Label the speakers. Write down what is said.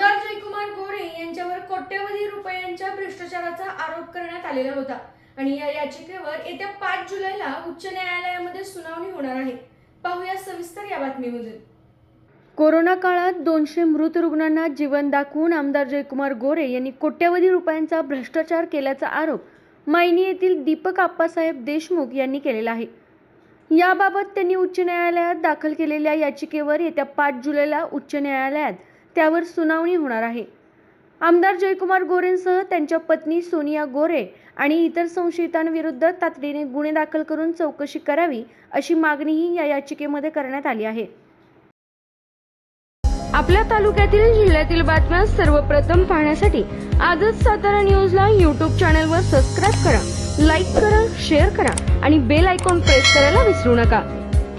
Speaker 1: आमदार जयकुमार गोरे यांच्यावर कोट्यवधी रुपयांच्या भ्रष्टाचाराचा आरोप करण्यात आलेला होता. आणि या याचिकेवर येत्या पाच जुलैला उच्च न्यायालयामध्ये सुनावणी होणार आहे. पाहूया सविस्तर या बातमीमधून.
Speaker 2: कोरोना काळात दोनशे मृत रुग्णांना जीवन दाखवून आमदार जयकुमार गोरे यांनी कोट्यवधी रुपयांचा भ्रष्टाचार केल्याचा आरोप मायनी येथील दीपक आप्पासाहेब देशमुख यांनी केलेला आहे. याबाबत त्यांनी उच्च न्यायालयात दाखल केलेल्या याचिकेवर येत्या पाच जुलैला उच्च न्यायालयात त्यावर सुनावणी होणार आहे. आमदार जयकुमार गोरेंसह त्यांच्या पत्नी सोनिया गोरे आणि इतर संशयितांविरुद्ध तातडीने गुन्हे दाखल करून चौकशी करावी अशी मागणीही या याचिकेमध्ये करण्यात आली आहे. आपल्या तालुक्यातील जिल्ह्यातील बातम्या सर्वप्रथम पाहण्यासाठी आजच सातारा न्यूजला यूट्यूब चॅनलवर सबस्क्राईब करा लाईक करा शेअर करा आणि बेल आयकॉन प्रेस करायला विसरू नका.